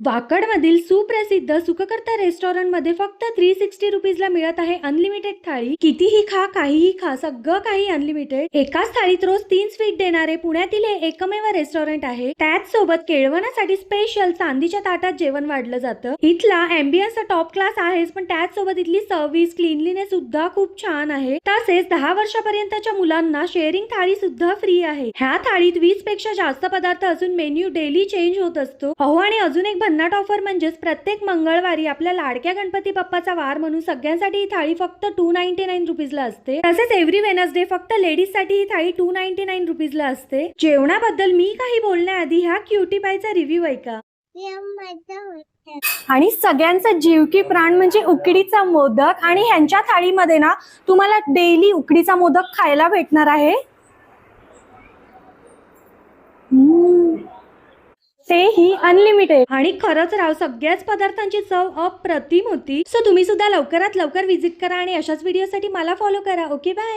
वाकडमधील सुप्रसिद्ध सुखकर्ता रेस्टॉरंटमध्ये फक्त थ्री सिक्स्टी रुपीजला मिळत आहे अनलिमिटेड थाळी. कितीही खा काहीही खा सगळं काही अनलिमिटेड एकाच थाळीत रोज तीन स्वीट देणारे पुण्यातील हे एकमेव रेस्टॉरंट आहे. त्याच सोबत केळवण्यासाठी स्पेशल चांदीच्या ताटात जेवण वाढलं जातं. इथला अँबियन्स टॉप क्लास आहेच पण त्याच सोबत इथली सर्व्हिस क्लिनलीनेस सुद्धा खूप छान आहे. तसेच दहा वर्षापर्यंतच्या मुलांना शेअरिंग थाळी सुद्धा फ्री आहे. ह्या थाळीत वीसपेक्षा जास्त पदार्थ असून मेन्यू डेली चेंज होत असतो. अहो आणि अजून एक भन्नाट ऑफर म्हणजेच प्रत्येक मंगळवारी आपल्या लाडक्या गणपती बाप्पाचा वार म्हणून सगळ्यांसाठी ही थाळी फक्त टू नाईन्टी नाईन रुपीजला असते. तसेच एव्हरी वेनसडे फक्त लेडीजसाठी ही थाळी टू नाईन्टी नाईन रुपीजला असते. जेवणाबद्दल मी काही बोलण्याआधी ह्या क्युटी पायचा रिव्ह्यू ऐका. आणि सगळ्यांचा जीवकी प्राण म्हणजे उकडीचा मोदक आणि ह्यांच्या थाळीमध्ये ना तुम्हाला डेली उकडीचा मोदक खायला भेटणार आहे. तेही अनलिमिटेड आणि खरंच राव सगळ्याच पदार्थांची चव अप्रतिम होती. सो तुम्ही सुद्धा लवकरात लवकर विजिट करा आणि अशाच व्हिडिओसाठी मला फॉलो करा. Okay bye